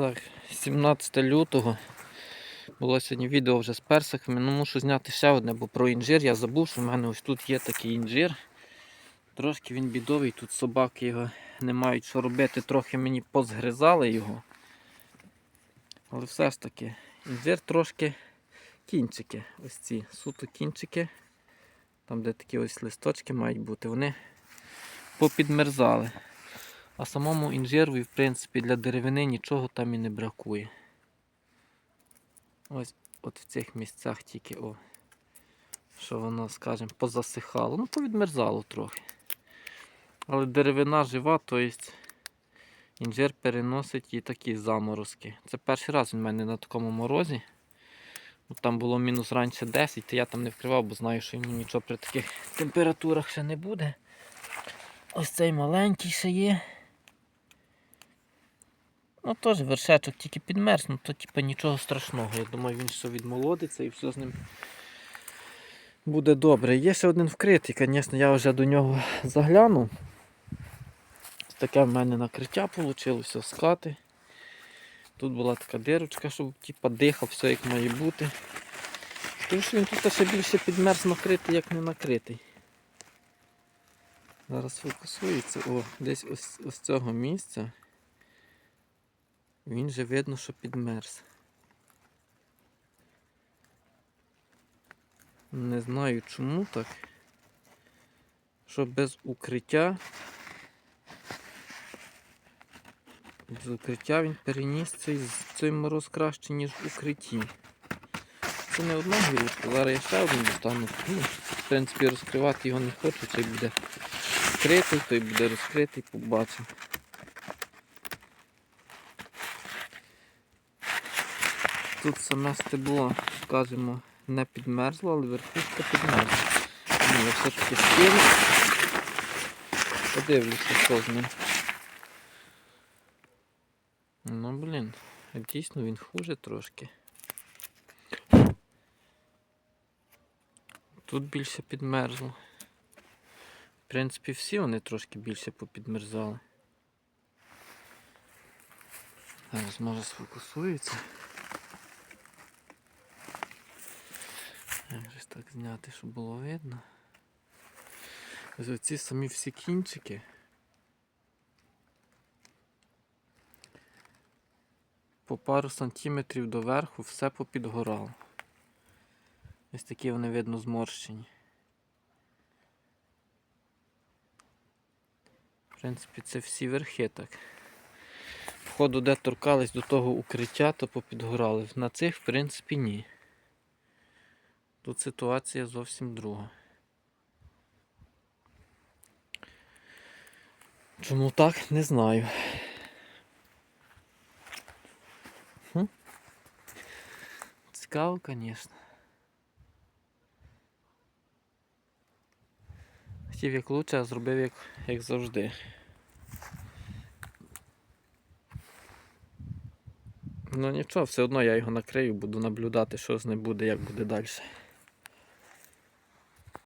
Так, 17 лютого. Було сьогодні відео вже з персиками. Ну мушу зняти ще одне, бо про інжир я забув, що в мене ось тут є такий інжир. Трошки він бідовий, тут собаки його не мають що робити, трохи мені позгризали його. Але все ж таки, інжир трошки кінчики. Ось ці суто кінчики. Там, де такі ось листочки мають бути, вони попідмерзали. А самому інжирові, в принципі, для деревини нічого там і не бракує. Ось от в цих місцях тільки о, що воно, скажімо, позасихало. Ну, повідмерзало трохи. Але деревина жива, то есть інжир переносить і такі заморозки. Це перший раз він в мене на такому морозі. Ну, Там було мінус раніше 10, то я там не вкривав, бо знаю, що йому нічого при таких температурах ще не буде. Ось цей маленький ще є. Ну теж вершечок тільки підмерз, ну то типу нічого страшного. Я думаю, він ще відмолодиться і все з ним буде добре. Є ще один вкритий, звісно, я вже до нього заглянув. Таке в мене накриття вийшло з хати. Тут була така дирочка, щоб типу, дихав, все як має бути. Тому що він тут ще більше підмерз накритий, як не накритий. Зараз фокусується. О, десь ось ось цього місця. Він же видно, що підмерз. Не знаю чому так. Що без укриття. Без укриття він переніс цей, цей мороз краще, ніж в укритті. Це не одна гілочка, зараз я ще один достану. Ну, в принципі, розкривати його не хочу, цей буде вкритий, той буде розкритий, побачимо. Тут саме стебло, скажімо, не підмерзло, але верхушка підмерзла. Ні, я все-таки скину. Подивлюся, що з ним. Ну блін, дійсно він хуже трошки. Тут більше підмерзло. В принципі, всі вони трошки більше попідмерзали. Зараз може сфокусується. Як же ж так зняти, щоб було видно? Ось оці самі всі кінчики. По пару сантиметрів доверху все попідгорало. Ось такі вони видно зморщені. В принципі, це всі верхи так. Входу, де торкались до того укриття, то попідгорали. На цих, в принципі, ні. Тут ситуація зовсім друга. Чому так, не знаю. Цікаво, звісно. Хотів як лучше, а зробив як, як завжди. Ну нічого, все одно я його накрию, буду наблюдати, що з ним буде, як буде далі.